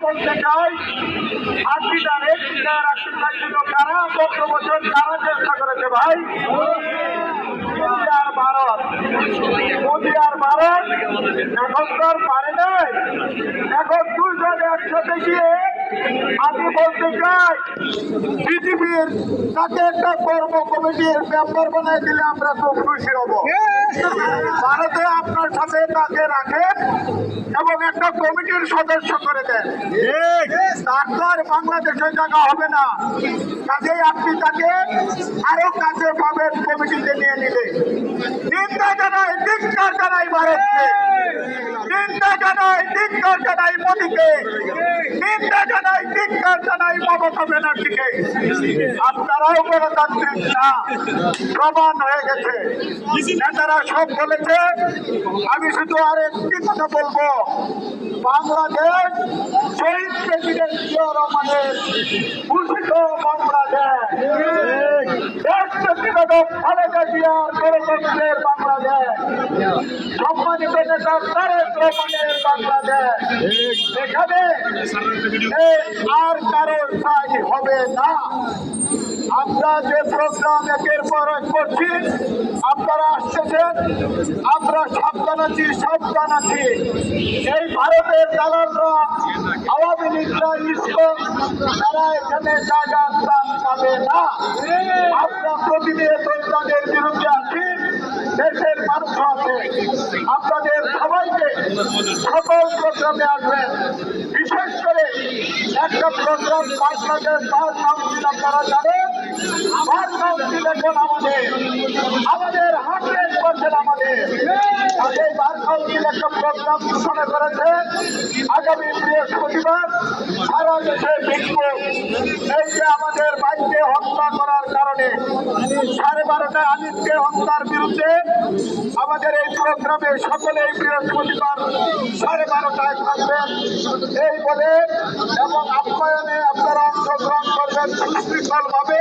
বলতে চাই আজকিটা রেট আশীর্বাদ ছিল কারা? পনেরো বছর কারা চেষ্টা করেছে ভাই? ভারত। মোদি আর ভারত এখন তো পারে নাই। এখন দুইজন একসাথে গিয়ে আমি বলতে চাই, পৃথিবীর তাকে একটা কর্ম কমিটির মেম্বার বানাই দিলে আমরা খুব খুশি হব। ভারতে আপনার সাথে তাকে রাখেন এবং একটা কমিটির সদস্য করে দেন। তারপর বাংলাদেশে জায়গা হবে না। কাজেই আপনি তাকে আরও কাছে পাবেন কমিটিতে নিয়ে নিলে। নিন্দা জানাই ধিক্কার জানাই ভারতকে। নিন্দা জানাই ধিক্কার জানাই মোদীকে। নিন্দা ধিক্কার জানাই মমতা ব্যানার্জিকে। আপনারাও গণতান্ত্রিক না, প্রমাণ হয়ে গেছে। নেতারা সব বলেছে, আমি শুধু আর একটি কথা বলব। বাংলাদেশ শহীদ প্রেসিডেন্ট জিয়া রহমানের ভূষিত বাংলাদেশ। দেশপ্রেসী বেগম খালেদা জিয়ার গণতন্ত্রের বাংলাদেশ। আমরা যে প্রোগ্রাম একের পর এক করছি, আপনারা আসতেছেন, আমরা সাবধান আছি সাবধান আছি। এই ভারতের দালালরা, আওয়ামী লীগরা, ইসকন, তারা এখানে জায়গার স্থান পাবে না। আমরা প্রতিনিয়ত তাদের বিরুদ্ধে দেশের মানুষ আছে। আপনাদের সবাইকে সকল প্রোগ্রামে আসবেন। বিশেষ করে একটা প্রোগ্রাম বাংলাদেশ বার কাউন্সিল আপনারা জানেন বার কাউন্সিল এখন আমাদের। আমাদের হান্ড্রেড পার্সেন্ট আমাদের। করেছে আগামী বৃহস্পতিবার সারা দেশে এই যে আমাদের বাইকে হত্যা করার কারণে সাড়ে বারোটায় আলিমকে হত্যার বিরুদ্ধে আমাদের এই প্রোগ্রামে সকলে এই বৃহস্পতিবার সাড়ে বারোটায় থাকবেন। এই বলে এবং আপ্যায়নে আপনারা অংশগ্রহণ করবেন। সুশৃঙ্খল ভাবে